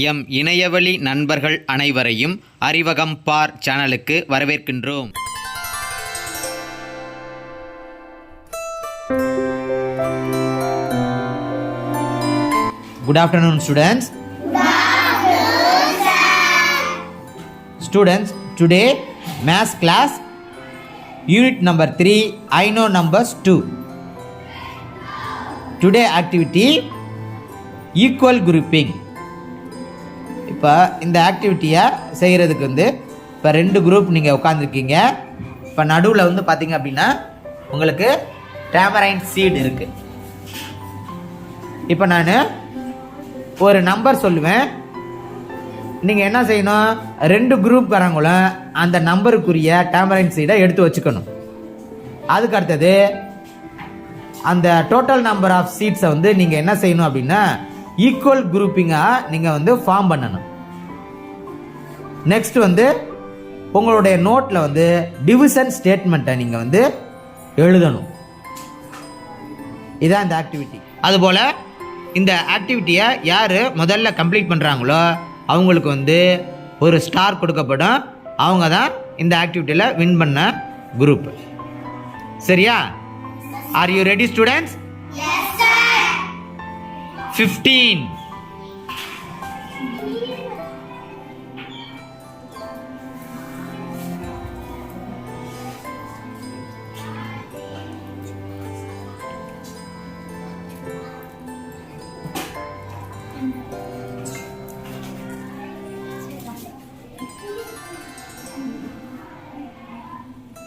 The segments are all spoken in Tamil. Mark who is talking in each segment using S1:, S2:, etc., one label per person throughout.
S1: எம் இணையவழி நண்பர்கள் அனைவரையும் அறிவகம் பார் சேனலுக்கு வரவேற்கின்றோம்
S2: good afternoon students students today maths class unit number three I know no numbers two today activity equal grouping இப்போ இந்த ஆக்டிவிட்டியை செய்கிறதுக்கு வந்து இப்போ ரெண்டு குரூப் நீங்கள் உட்காந்துருக்கீங்க இப்போ நடுவில் வந்து பார்த்தீங்க அப்படின்னா உங்களுக்கு டேமரைன் சீட் இருக்குது இப்போ நான் ஒரு நம்பர் சொல்லுவேன். நீங்கள் என்ன செய்யணும்? ரெண்டு குரூப் வரவங்களும் அந்த நம்பருக்குரிய டேமரைன் சீடை எடுத்து வச்சுக்கணும். அதுக்கு அடுத்தது அந்த டோட்டல் நம்பர் ஆஃப் சீட்ஸை வந்து நீங்கள் என்ன செய்யணும் அப்படின்னா ஈக்குவல் குரூப்பிங்காக நீங்கள் வந்து ஃபார்ம் பண்ணணும். நெக்ஸ்ட் வந்து உங்களுடைய நோட்டில் வந்து டிவிஷன் ஸ்டேட்மெண்ட்டை நீங்கள் வந்து எழுதணும். இதான் இந்த ஆக்டிவிட்டி அதுபோல் இந்த ஆக்டிவிட்டியை யார் முதல்ல கம்ப்ளீட் பண்ணுறாங்களோ அவங்களுக்கு வந்து ஒரு ஸ்டார் கொடுக்கப்படும். அவங்க தான் இந்த ஆக்டிவிட்டியில் வின் பண்ண குரூப் சரியா? Are you ready students fifteen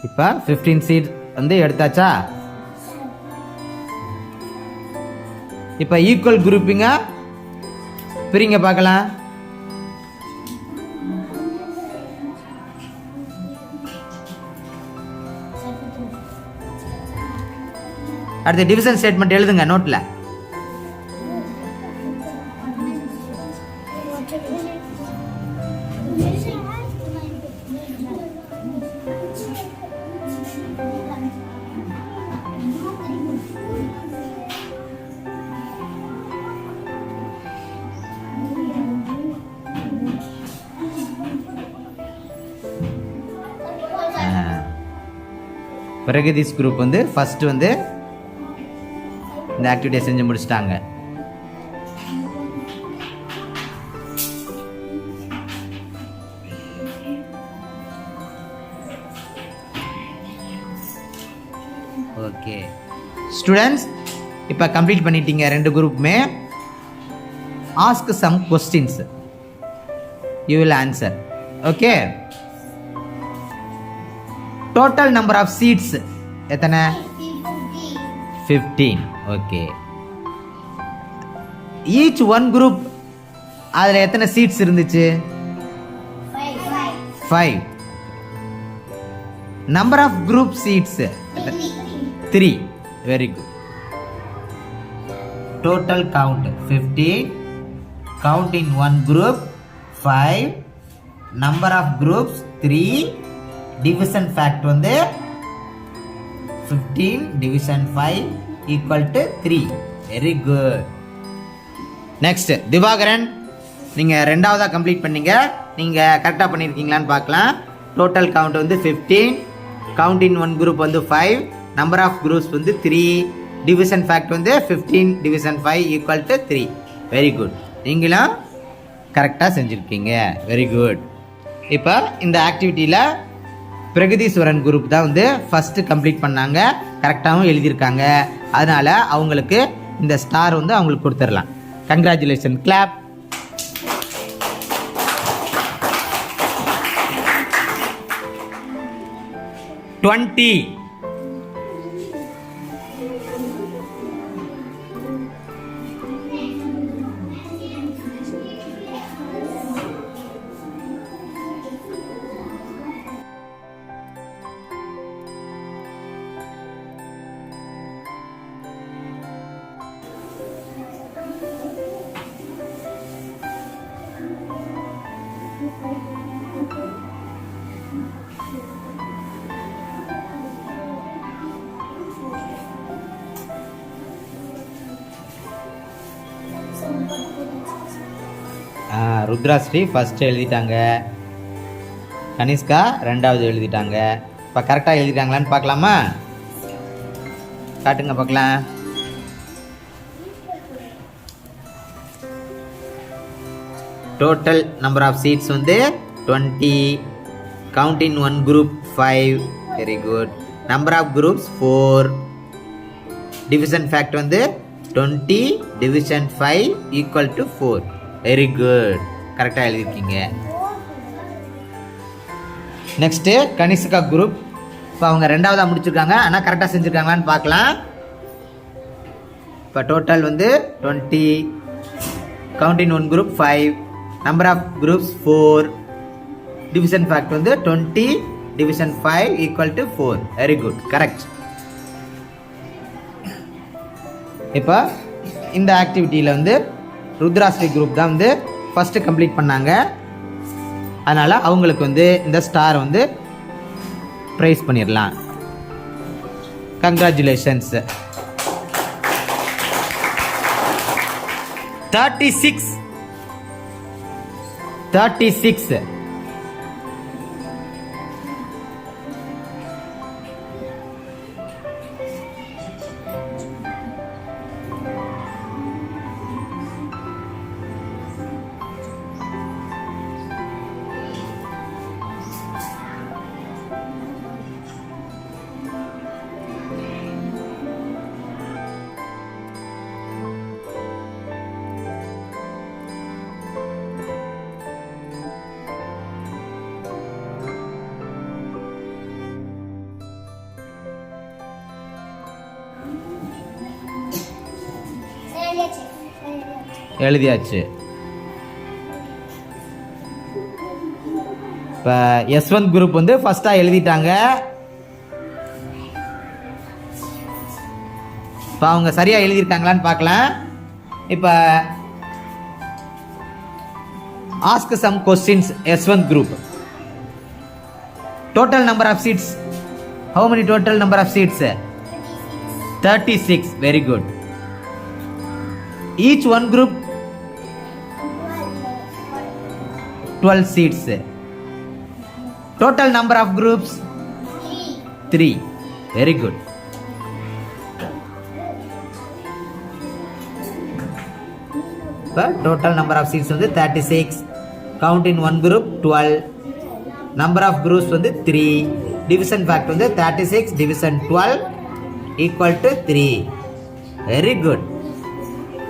S2: இப்போ ஃபிஃப்டீன் சீட் வந்து எடுத்தாச்சா? இப்போ ஈக்குவல் குரூப்பிங்க பிரிங்க பார்க்கலாம். அடுத்து டிவிஷன் ஸ்டேட்மெண்ட் எழுதுங்க நோட்டில் பிரகதீஸ் குரூப் வந்து ஃபஸ்ட்டு வந்து இந்த ஆக்டிவிட்டியை செஞ்சு முடிச்சிட்டாங்க. ஓகே ஸ்டூடெண்ட்ஸ் இப்போ கம்ப்ளீட் பண்ணிட்டீங்க ரெண்டு குரூப்புமே ask some questions you will answer okay total number of seats எத்தனை? Fifteen okay each one group அதில் எத்தனை சீட்ஸ் இருந்துச்சு? Five number of group seats three very good total count fifteen count in one group five number of groups three division fact வந்து fifteen division five equal to three very good next Divakaran நீங்கள் ரெண்டாவதாக கம்ப்ளீட் பண்ணீங்க. நீங்கள் கரெக்டாக பண்ணியிருக்கீங்களான்னு பார்க்கலாம். டோட்டல் கவுண்ட் வந்து fifteen count in one group வந்து ஃபைவ் நம்பர் ஆஃப் குரூப்ஸ் வந்து த்ரீ டிவிஷன் ஃபேக்ட் வந்து fifteen division five equal to three very good நீங்களும் கரெக்டாக செஞ்சுருக்கீங்க. வெரி குட் இப்போ இந்த ஆக்டிவிட்டியில் பிரகதீஸ்வரன் குரூப் தான் வந்து ஃபஸ்ட்டு கம்ப்ளீட் பண்ணாங்க. கரெக்டாகவும் எழுதியிருக்காங்க. அதனால் அவங்களுக்கு இந்த ஸ்டார் வந்து அவங்களுக்கு கொடுத்துடலாம். Congratulation clap twenty Rudrashri first எழுதிட்டாங்க. Kanishka ரெண்டாவது எழுதிட்டாங்க. இப்போ கரெக்டாக எழுதிட்டாங்களான்னு பார்க்கலாமா? காட்டுங்க பார்க்கலாம். டோட்டல் நம்பர் ஆஃப் சீட்ஸ் வந்து twenty count in one group five very good number of groups four division fact வந்து twenty division five equal to four very good கரெக்டாக எழுதியிருக்கீங்க. நெக்ஸ்ட்டு கனிஷ்கா குரூப் இப்போ அவங்க ரெண்டாவதாக முடிச்சிருக்காங்க. ஆனால் கரெக்டாக செஞ்சுருக்காங்களான்னு பார்க்கலாம். இப்போ டோட்டல் வந்து twenty count in one group five number of groups four division fact வந்து twenty division five equal to four very good correct இப்போ இந்த ஆக்டிவிட்டியில் வந்து ருத்ராஸ்ரீ குரூப் தான் வந்து ஃபஸ்ட்டு கம்ப்ளீட் பண்ணாங்க. அதனால் அவங்களுக்கு வந்து இந்த ஸ்டார் வந்து ப்ரைஸ் பண்ணிடலாம் congratulations thirty six thirty six எழுதியாச்சு. இப்போ யஸ்வந்த் குரூப் வந்து ஃபஸ்ட்டாக எழுதிட்டாங்க. இப்போ அவங்க சரியாக எழுதியிருக்காங்களான்னு பார்க்கலாம். இப்போ ask some questions Yashwant group total number of seats how many total number of seats thirty six very good each one group 12 seats total number of groups 3 very good the total number of seats வந்து 36 count in one group 12 number of groups வந்து 3 division fact வந்து 36 division 12 equal to 3 very good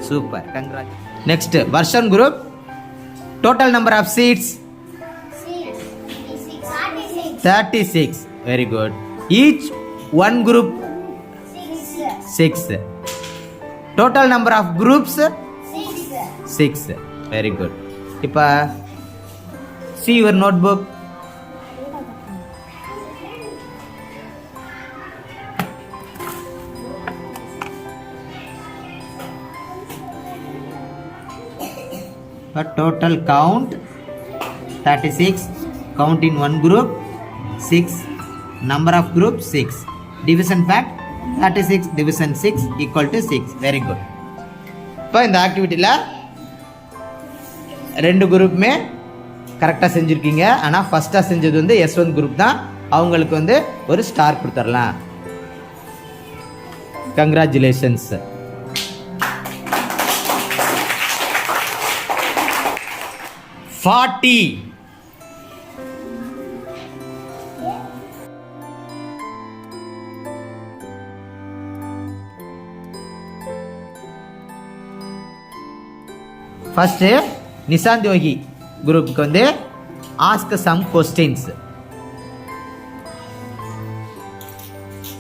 S2: super congrat next Varshan Total number of seats? 36. Very good. Each one group? Six. Total number of groups? Six. Six. Very good. See your notebook. But total count 36 count in one group 6 number of group 6 division fact 36 division 6 equal to 6 very good. இப்போ இந்த ஆக்டிவிட்டியில் ரெண்டு குரூப்புமே கரெக்டாக செஞ்சுருக்கீங்க. ஆனால் ஃபஸ்ட்டாக செஞ்சது வந்து எஸ் ஒன் குரூப் தான். அவங்களுக்கு வந்து ஒரு ஸ்டார் கொடுத்துடலாம். Congratulations forty first Nishant Yogi குரூப்புக்கு வந்து ஆஸ்க் சம் கொஸ்டின்ஸ்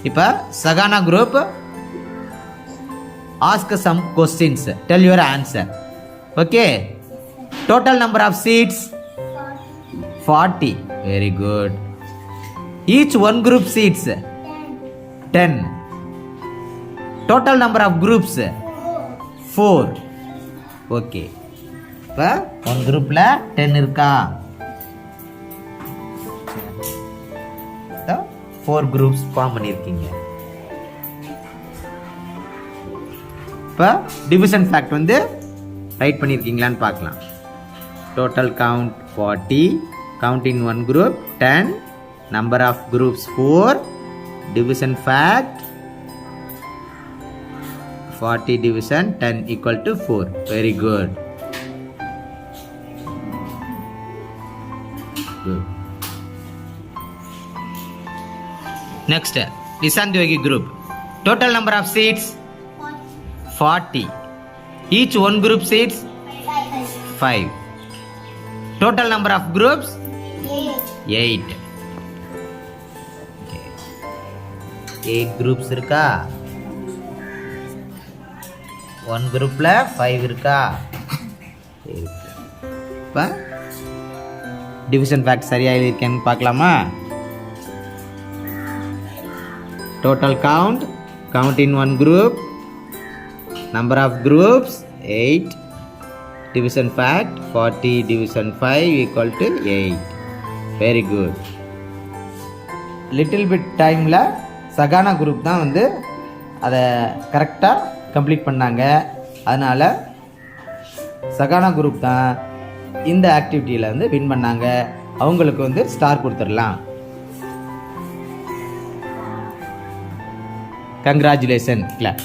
S2: இப்போ Sahana group ask some questions tell your answer okay total number of seats? 40 very good. Each one group seats? 10 total number of groups? 4 okay இப்போ ஒன் குரூப்பில் டென் இருக்கா? ஃபோர் குரூப்ஸ் ஃபார்ம் பண்ணியிருக்கீங்க. இப்போ டிவிஷன் ஃபேக்ட் வந்து ரைட் பண்ணியிருக்கீங்களான்னு பார்க்கலாம். Total count 40 count in one group 10 number of groups 4 division fact 40 division 10 equal to 4 very good. Next Nisandyogi group. Total number of seats 40 each one group seats 5 total number of groups? 8 eight groups இருக்கா? ஒன் குரூப்பில் ஃபைவ் இருக்கா? இப்போ டிவிஷன் ஃபேக்ட் சரியாக எழுதியிருக்கேன்னு பார்க்கலாமா? Total count count in one group number of groups eight division fact forty division five equal to eight very good little bit டைமில் சகானா குரூப் தான் வந்து அதை கரெக்டாக கம்ப்ளீட் பண்ணாங்க. அதனால் சகானா குரூப் தான் இந்த ஆக்டிவிட்டியில் வந்து வின் பண்ணாங்க. அவங்களுக்கு வந்து ஸ்டார் கொடுத்துடலாம். Congratulation class